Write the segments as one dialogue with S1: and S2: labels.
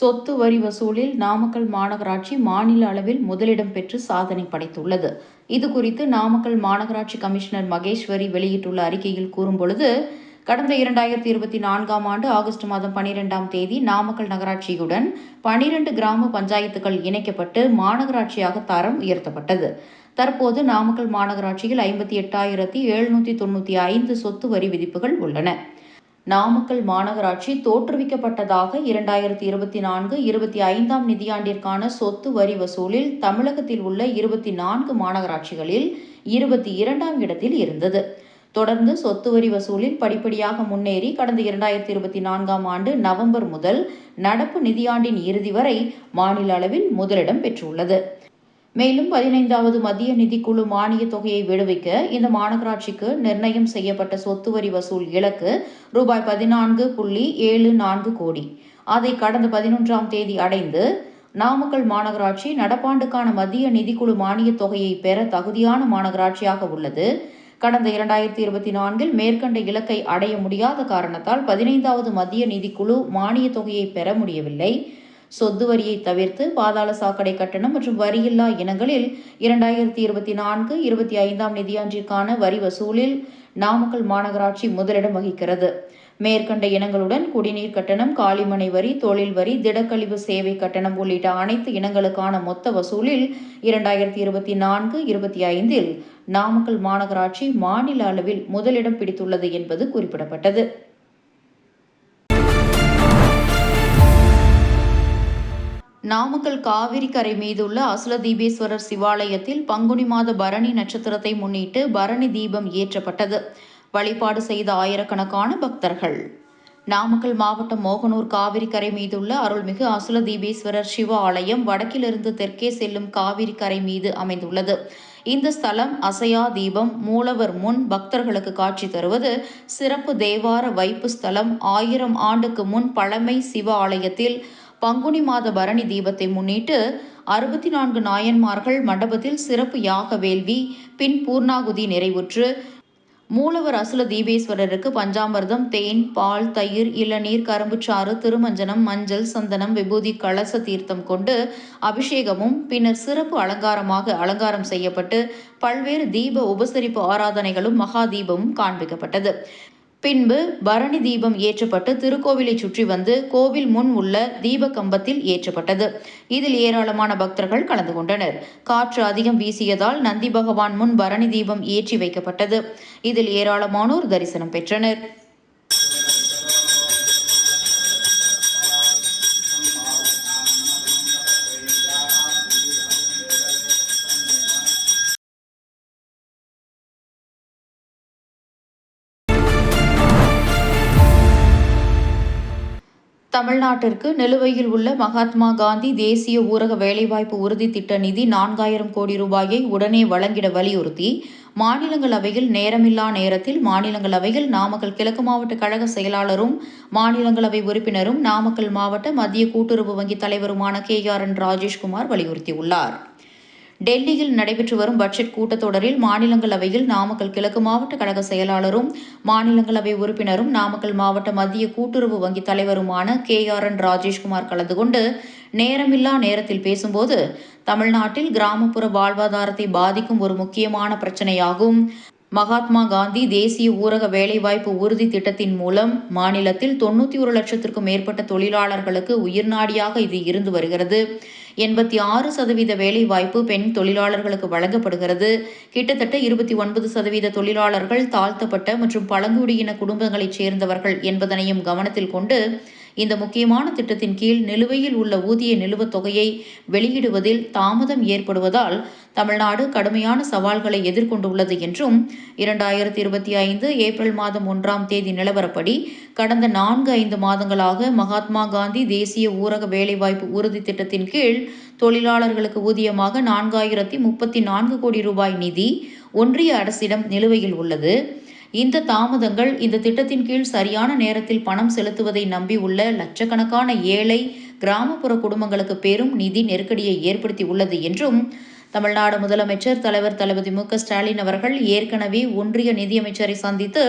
S1: சொத்து வரி வசூலில் நாமக்கல் மாநகராட்சி மாநில அளவில் முதலிடம் பெற்று சாதனை படைத்துள்ளது. இது குறித்து நாமக்கல் மாநகராட்சி கமிஷனர் மகேஸ்வரி வெளியிட்டுள்ள அறிக்கையில் கூறும்பொழுது கடந்த இரண்டாயிரத்தி இருபத்தி நான்காம் ஆண்டு ஆகஸ்ட் மாதம் பனிரெண்டாம் தேதி நாமக்கல் நகராட்சியுடன் பனிரெண்டு கிராம பஞ்சாயத்துகள் இணைக்கப்பட்டு மாநகராட்சியாக தரம் உயர்த்தப்பட்டது. தற்போது நாமக்கல் மாநகராட்சியில் ஐம்பத்தி எட்டாயிரத்தி எழுநூற்றி தொண்ணூற்றி ஐந்து சொத்து வரி விதிப்புகள் உள்ளன. நாமக்கல் மாநகராட்சி தோற்றுவிக்கப்பட்டதாக இரண்டாயிரத்தி இருபத்தி நான்கு இருபத்தி ஐந்தாம் நிதியாண்டிற்கான சொத்து வரி வசூலில் தமிழகத்தில் உள்ள இருபத்தி நான்கு மாநகராட்சிகளில் இருபத்தி இரண்டாம் இடத்தில் இருந்தது. தொடர்ந்து சொத்து வரி வசூலில் படிப்படியாக முன்னேறி கடந்த இரண்டாயிரத்தி இருபத்தி நான்காம் ஆண்டு நவம்பர் முதல் நடப்பு நிதியாண்டின் இறுதி வரை மாநில அளவில் முதலிடம் பெற்றுள்ளது. மேலும் பதினைந்தாவது மத்திய நிதிக்குழு மானிய தொகையை விடுவிக்க இந்த மாநகராட்சிக்கு நிர்ணயம் செய்யப்பட்ட சொத்து வரி வசூல் இலக்கு ரூபாய் பதினான்கு புள்ளி ஏழு நான்கு கோடி. அதை கடந்த பதினொன்றாம் தேதி அடைந்து நாமக்கல் மாநகராட்சி நடப்பாண்டுக்கான மத்திய நிதிக்குழு மானிய தொகையை பெற தகுதியான மாநகராட்சியாக உள்ளது. கடந்த இரண்டாயிரத்தி இருபத்தி நான்கில் மேற்கண்ட இலக்கை அடைய முடியாத காரணத்தால் பதினைந்தாவது மத்திய நிதிக்குழு மானிய தொகையை பெற முடியவில்லை. சொத்து வரியை தவிர்த்து பாதாள சாக்கடை கட்டணம் மற்றும் வரியில்லா இனங்களில் இரண்டாயிரத்தி இருபத்தி நான்கு இருபத்தி ஐந்தாம் நிதியாண்டிற்கான வரி வசூலில் நாமக்கல் மாநகராட்சி முதலிடம் வகிக்கிறது. மேற்கண்ட இனங்களுடன் குடிநீர் கட்டணம் காலிமனை வரி தொழில் வரி திடக்கழிவு சேவை கட்டணம் உள்ளிட்ட அனைத்து இனங்களுக்கான மொத்த வசூலில் இரண்டாயிரத்தி இருபத்தி நான்கு இருபத்தி ஐந்தில் நாமக்கல் மாநகராட்சி மாநில அளவில் முதலிடம் பிடித்துள்ளது என்பது குறிப்பிடப்பட்டது நாமக்கல் காவிரி கரை மீதுள்ள அசுல தீபேஸ்வரர் சிவாலயத்தில் பங்குனி மாத பரணி நட்சத்திரத்தை முன்னிட்டு பரணி தீபம் ஏற்றப்பட்டது. வழிபாடு செய்த ஆயிரக்கணக்கான பக்தர்கள். நாமக்கல் மாவட்டம் மோகனூர் காவிரி கரை மீதுள்ள அருள்மிகு அசுல தீபேஸ்வரர் சிவ ஆலயம் வடக்கிலிருந்து தெற்கே செல்லும் காவிரி கரை மீது அமைந்துள்ளது. இந்த ஸ்தலம் அசையா தீபம் மூலவர் முன் பக்தர்களுக்கு காட்சி தருவது சிறப்பு தேவார வைப்பு ஸ்தலம். ஆயிரம் ஆண்டுக்கு முன் பழமை சிவ ஆலயத்தில் பங்குனி மாத பரணி தீபத்தை முன்னிட்டு அறுபத்தி நான்கு நாயன்மார்கள் மண்டபத்தில் சிறப்பு யாக வேள்வி பின் பூர்ணாகுதி நிறைவுற்று. மூலவர் அசுல தீபேஸ்வரருக்கு பஞ்சாமிர்தம் தேன் பால் தயிர் இளநீர் கரும்புச்சாறு திருமஞ்சனம் மஞ்சள் சந்தனம் விபூதி கலச தீர்த்தம் கொண்டு அபிஷேகமும் பின்னர் சிறப்பு அலங்காரமாக அலங்காரம் செய்யப்பட்டு பல்வேறு தீப உபசரிப்பு ஆராதனைகளும் மகா தீபமும் காண்பிக்கப்பட்டது. பின்பு பரணி தீபம் ஏற்றப்பட்டு திருக்கோவிலை சுற்றி வந்து கோவில் முன் உள்ள தீப கம்பத்தில் ஏற்றப்பட்டது. இதில் ஏராளமான பக்தர்கள் கலந்து கொண்டனர். காற்று அதிகம் வீசியதால் நந்தி பகவான் முன் பரணி தீபம் ஏற்றி வைக்கப்பட்டது. இதில் ஏராளமானோர் தரிசனம் பெற்றனர். தமிழ்நாட்டிற்கு நிலுவையில் உள்ள மகாத்மா காந்தி தேசிய ஊரக வேலைவாய்ப்பு உறுதி திட்ட நிதி நான்காயிரம் கோடி ரூபாயை உடனே வழங்கிட வலியுறுத்தி மாநிலங்களவையில் நேரமில்லா நேரத்தில் மாநிலங்களவையில் நாமக்கல் கிழக்கு மாவட்ட கழக செயலாளரும் மாநிலங்களவை உறுப்பினரும் நாமக்கல் மாவட்ட மத்திய கூட்டுறவு வங்கி தலைவருமான கே ஆர் என் ராஜேஷ்குமார் வலியுறுத்தியுள்ளார். டெல்லியில் நடைபெற்று வரும் பட்ஜெட் கூட்டத்தொடரில் மாநிலங்களவையில் நாமக்கல் கிழக்கு மாவட்ட கழக செயலாளரும் மாநிலங்களவை உறுப்பினரும் நாமக்கல் மாவட்ட மத்திய கூட்டுறவு வங்கி தலைவருமான கே ஆர் என் ராஜேஷ்குமார் கலந்து கொண்டு நேரமில்லா நேரத்தில் பேசும்போது தமிழ்நாட்டில் கிராமப்புற வாழ்வாதாரத்தை பாதிக்கும் ஒரு முக்கியமான பிரச்சனையாகும். மகாத்மா காந்தி தேசிய ஊரக வேலைவாய்ப்பு உறுதி திட்டத்தின் மூலம் மாநிலத்தில் தொண்ணூற்றி ஒரு லட்சத்திற்கும் மேற்பட்ட தொழிலாளர்களுக்கு உயிர்நாடியாக இது இருந்து வருகிறது. எண்பத்தி ஆறு சதவீத வேலைவாய்ப்பு பெண் தொழிலாளர்களுக்கு வழங்கப்படுகிறது. கிட்டத்தட்ட இருபத்தி ஒன்பது சதவீத தொழிலாளர்கள் தாழ்த்தப்பட்ட மற்றும் பழங்குடியின குடும்பங்களைச் சேர்ந்தவர்கள் என்பதனையும் கவனத்தில் கொண்டு இந்த முக்கியமான திட்டத்தின் கீழ் நிலுவையில் உள்ள ஊதிய நிலுவத் தொகையை வெளியிடுவதில் தாமதம் ஏற்படுவதால் தமிழ்நாடு கடுமையான சவால்களை எதிர்கொண்டுள்ளது என்றும் இரண்டாயிரத்தி இருபத்தி ஐந்து ஏப்ரல் மாதம் ஒன்றாம் தேதி நிலவரப்படி கடந்த நான்கு ஐந்து மாதங்களாக மகாத்மா காந்தி தேசிய ஊரக வேலைவாய்ப்பு உறுதி திட்டத்தின் கீழ் தொழிலாளர்களுக்கு ஊதியமாக நான்காயிரத்தி முப்பத்தி நான்கு கோடி ரூபாய் நிதி ஒன்றிய அரசிடம் நிலுவையில் உள்ளது. இந்த தாமதங்கள் இந்த திட்டத்தின் கீழ் சரியான நேரத்தில் பணம் செலுத்துவதை நம்பி உள்ள லட்சக்கணக்கான ஏழை கிராமப்புற குடும்பங்களுக்கு பெரும் நிதி நெருக்கடியை ஏற்படுத்தி உள்ளது என்றும் தமிழ்நாடு முதலமைச்சர் தலைவர் தளபதி மு ஸ்டாலின் அவர்கள் ஏற்கனவே ஒன்றிய நிதியமைச்சரை சந்தித்து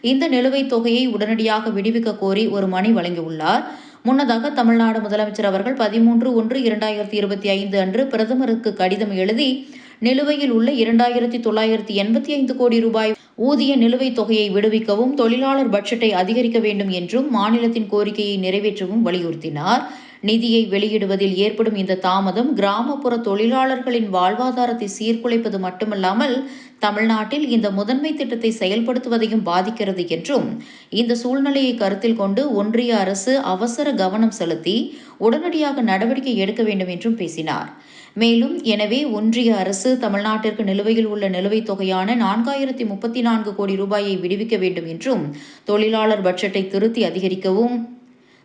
S1: இந்த நிலுவைத் தொகையை உடனடியாக விடுவிக்க கோரி ஒரு மனு வழங்கியுள்ளார். முன்னதாக தமிழ்நாடு முதலமைச்சர் அவர்கள் பதிமூன்று ஒன்று இரண்டாயிரத்தி இருபத்தி ஐந்து அன்று பிரதமருக்கு கடிதம் எழுதி நிலுவையில் உள்ள இரண்டாயிரத்தி தொள்ளாயிரத்தி எண்பத்தி ஐந்து கோடி ரூபாய் ஊதிய நிலுவைத் தொகையை விடுவிக்கவும் தொழிலாளர் பட்ஜெட்டை அதிகரிக்க வேண்டும் என்றும் மாநிலத்தின் கோரிக்கையை நிறைவேற்றவும் வலியுறுத்தினார். நிதியை வெளியிடுவதில் ஏற்படும் இந்த தாமதம் கிராமப்புற தொழிலாளர்களின் வாழ்வாதாரத்தை சீர்குலைப்பது மட்டுமல்லாமல் தமிழ்நாட்டில் இந்த முதன்மை திட்டத்தை செயல்படுத்துவதையும் பாதிக்கிறது என்றும் இந்த சூழ்நிலையை கருத்தில் கொண்டு ஒன்றிய அரசு அவசர கவனம் செலுத்தி உடனடியாக நடவடிக்கை எடுக்க வேண்டும் என்றும் பேசினார். மேலும் எனவே ஒன்றிய அரசு தமிழ்நாட்டிற்கு நிலுவையில் உள்ள நிலுவைத் தொகையான நான்காயிரத்தி முப்பத்தி நான்கு கோடி ரூபாயை விடுவிக்க வேண்டும் என்றும் தொழிலாளர் பட்ஜெட்டை திருத்தி அதிகரிக்கவும்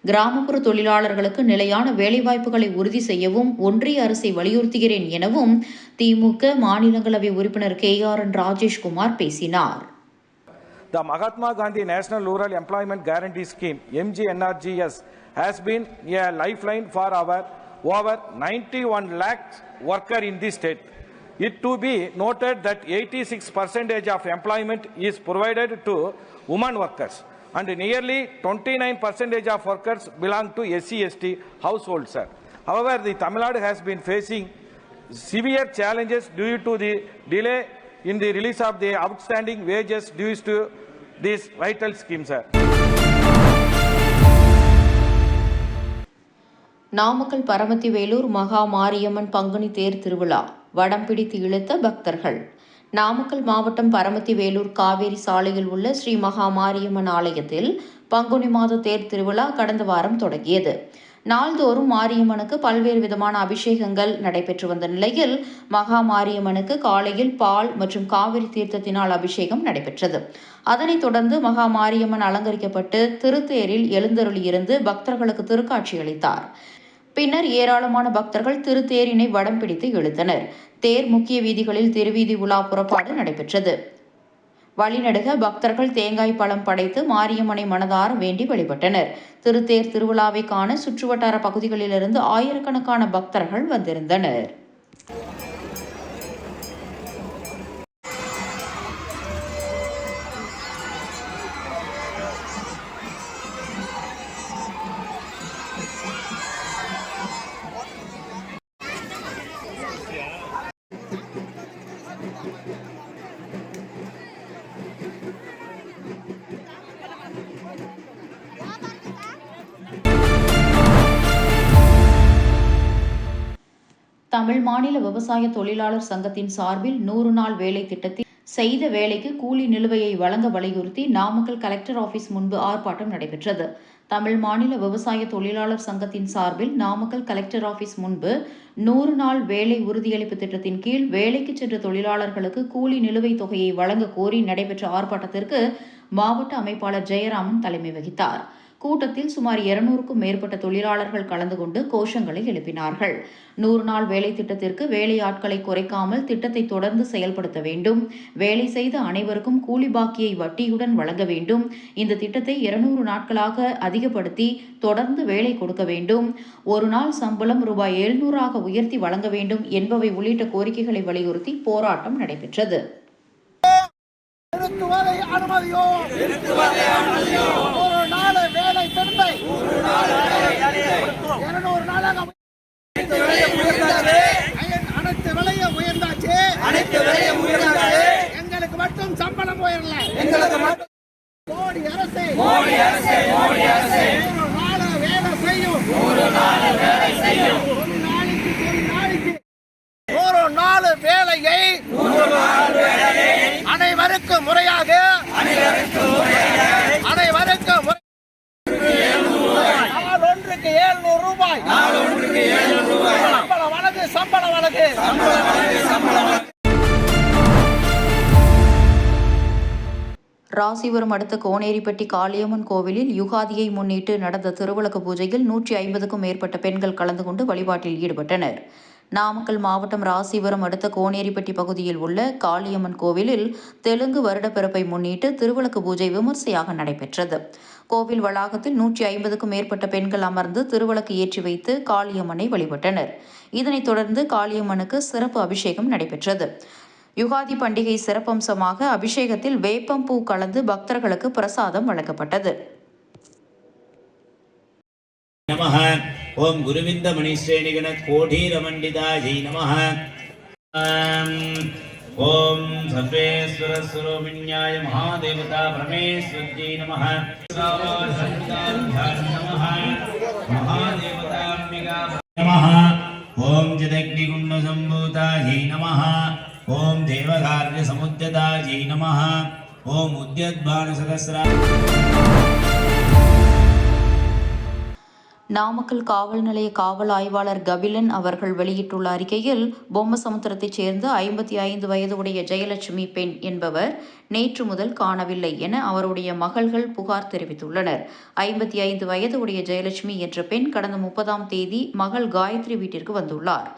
S1: கிராமப்புற தொழிலாளர்களுக்கு நிலையான வேலைவாய்ப்புகளை உறுதி செய்யவும் ஒன்றிய அரசை வலியுறுத்துகிறேன் எனவும் திமுக மாநிலங்களவை உறுப்பினர் கே ஆர் என் ராஜேஷ்குமார் பேசினார்.
S2: The Mahatma Gandhi National Rural Employment Guarantee Scheme, MGNRGS, has been a lifeline for our over 91 lakhs worker in the state. It to be noted that 86 percentage of employment is provided to women workers and nearly 29 percentage of workers belong to SC/ST households. sir. However, the Tamil Nadu has been facing severe challenges due to the delay in the release of the outstanding wages due to this vital scheme,
S1: Namakkal Paramathi Velur Maha Mariamman Panguni தேர் திருவிழா. வடம் பிடித்து இழுத்த பக்தர்கள். நாமக்கல் மாவட்டம் பரமத்தி வேலூர் காவேரி சாலையில் உள்ள ஸ்ரீ மகா மாரியம்மன் ஆலயத்தில் பங்குனி மாத தேர் திருவிழா கடந்த வாரம் தொடங்கியது. நாள்தோறும் மாரியம்மனுக்கு பல்வேறு விதமான அபிஷேகங்கள் நடைபெற்று வந்த நிலையில் மகா மாரியம்மனுக்கு காலையில் பால் மற்றும் காவிரி தீர்த்தத்தினால் அபிஷேகம் நடைபெற்றது. அதனைத் தொடர்ந்து மகா மாரியம்மன் அலங்கரிக்கப்பட்டு திருத்தேரில் எழுந்தருளியிருந்து பக்தர்களுக்கு திருக்காட்சி அளித்தார். பின்னர் ஏராளமான பக்தர்கள் திருத்தேரினை வடம் பிடித்து இழுத்தனர். தேர் முக்கிய வீதிகளில் திருவீதி உலா புறப்பாடு நடைபெற்றது. வழிநடுக பக்தர்கள் தேங்காய் பழம் படைத்து மாரியம்மனை மனதார வேண்டி வழிபட்டனர். திருத்தேர் திருவிழாவை காண சுற்றுவட்டார பகுதிகளிலிருந்து ஆயிரக்கணக்கான பக்தர்கள் வந்திருந்தனர். தமிழ் மாநில விவசாய தொழிலாளர் சங்கத்தின் சார்பில் நூறு நாள் வேலை திட்டத்தில் செய்த வேலைக்கு கூலி நிலுவையை வழங்க வலியுறுத்தி நாமக்கல் கலெக்டர் ஆபீஸ் முன்பு ஆர்ப்பாட்டம் நடைபெற்றது. தமிழ் மாநில விவசாய தொழிலாளர் சங்கத்தின் சார்பில் நாமக்கல் கலெக்டர் ஆபீஸ் முன்பு நூறு நாள் வேலை உறுதியளிப்பு திட்டத்தின் கீழ் வேலைக்கு சென்ற தொழிலாளர்களுக்கு கூலி நிலுவைத் தொகையை வழங்க கோரி நடைபெற்ற ஆர்ப்பாட்டத்திற்கு மாவட்ட அமைப்பாளர் ஜெயராமன் தலைமை வகித்தார். கூட்டத்தில் சுமார் இருநூறுக்கும் மேற்பட்ட தொழிலாளர்கள் கலந்து கொண்டு கோஷங்களை எழுப்பினார்கள். நூறு நாள் வேலை திட்டத்திற்கு வேலையாட்களை குறைக்காமல் திட்டத்தை தொடர்ந்து செயல்படுத்த வேண்டும். வேலை செய்த அனைவருக்கும் கூலி பாக்கியை வட்டியுடன் வழங்க வேண்டும். இந்த திட்டத்தை இருநூறு நாட்களாக அதிகப்படுத்தி தொடர்ந்து வேலை கொடுக்க வேண்டும். ஒரு நாள் சம்பளம் ரூபாய் எழுநூறாக உயர்த்தி வழங்க வேண்டும் என்பவை உள்ளிட்ட கோரிக்கைகளை வலியுறுத்தி போராட்டம் நடைபெற்றது.
S3: அனுமதியோ? நாள் திட்டத்தை இருநூறு நாளாக
S1: ராசிபுரம் அடுத்த கோனேரிப்பட்டி காளியம்மன் கோவிலில் யுகாதியை முன்னிட்டு நடந்த திருவிளக்கு பூஜையில் நூற்றி ஐம்பதுக்கும் மேற்பட்ட பெண்கள் கலந்து கொண்டு வழிபாட்டில் ஈடுபட்டனர். நாமக்கல் மாவட்டம் ராசிபுரம் அடுத்த கோனேரிப்பட்டி பகுதியில் உள்ள காளியம்மன் கோவிலில் தெலுங்கு வருடப்பிறப்பை முன்னிட்டு திருவிளக்கு பூஜை விமர்சையாக நடைபெற்றது. கோவில் வளாகத்தில் நூற்றி ஐம்பதுக்கும் மேற்பட்ட பெண்கள் அமர்ந்து திருவிளக்கு ஏற்றி வைத்து காளியம்மனை வழிபட்டனர். இதனைத் தொடர்ந்து காளியம்மனுக்கு சிறப்பு அபிஷேகம் நடைபெற்றது. யுகாதி பண்டிகை சிறப்பம்சமாக அபிஷேகத்தில் வேப்பம்பூ கலந்து பக்தர்களுக்கு பிரசாதம் வழங்கப்பட்டது.
S4: ஓம் குருவிந்த மணிஸ்ரேணிகண கோடீரமண்டிதாயை நம ஓம் சர்வேஸ்வர சுரோமிண்யாய மகாதேவதா பரமேஸ்வரியை நம மகாதேவதாம்பிகா நம ஓம் ஜதக்னிகுண்ட சம்பூதாயை நம ஓம் தேவகாரிய சமுத்தியதா ஜெய் நம ஓம் உத்தியத்பான சதஸ்ரா
S1: நாமக்கல் காவல் நிலைய காவல் ஆய்வாளர் கபிலன் அவர்கள் வெளியிட்டுள்ள அறிக்கையில் பொம்மசமுத்திரத்தைச் சேர்ந்த ஐம்பத்தி ஐந்து வயது உடைய ஜெயலட்சுமி பெண் என்பவர் நேற்று முதல் காணவில்லை என அவருடைய மகள்கள் புகார் தெரிவித்துள்ளனர். ஐம்பத்தி ஐந்து வயது உடைய ஜெயலட்சுமி என்ற பெண் கடந்த முப்பதாம் தேதி மகள் காயத்ரி வீட்டிற்கு வந்துள்ளார்.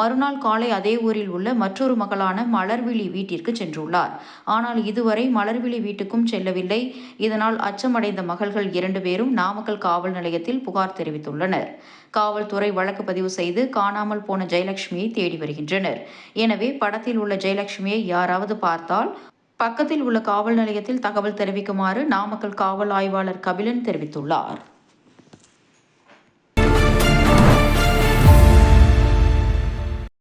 S1: மறுநாள் காலை அதே ஊரில் உள்ள மற்றொரு மகளான மலர்விழி வீட்டிற்கு சென்றுள்ளார். ஆனால் இதுவரை மலர்விழி வீட்டுக்கும் செல்லவில்லை. இதனால் அச்சமடைந்த மகள்கள் இரண்டு பேரும் நாமக்கல் காவல் நிலையத்தில் புகார் தெரிவித்துள்ளனர். காவல்துறை வழக்கு பதிவு செய்து காணாமல் போன ஜெயலட்சுமியை தேடி வருகின்றனர். எனவே படத்தில் உள்ள ஜெயலட்சுமியை யாராவது பார்த்தால் பக்கத்தில் உள்ள காவல் நிலையத்தில் தகவல் தெரிவிக்குமாறு நாமக்கல் காவல் ஆய்வாளர் கபிலன் தெரிவித்துள்ளார்.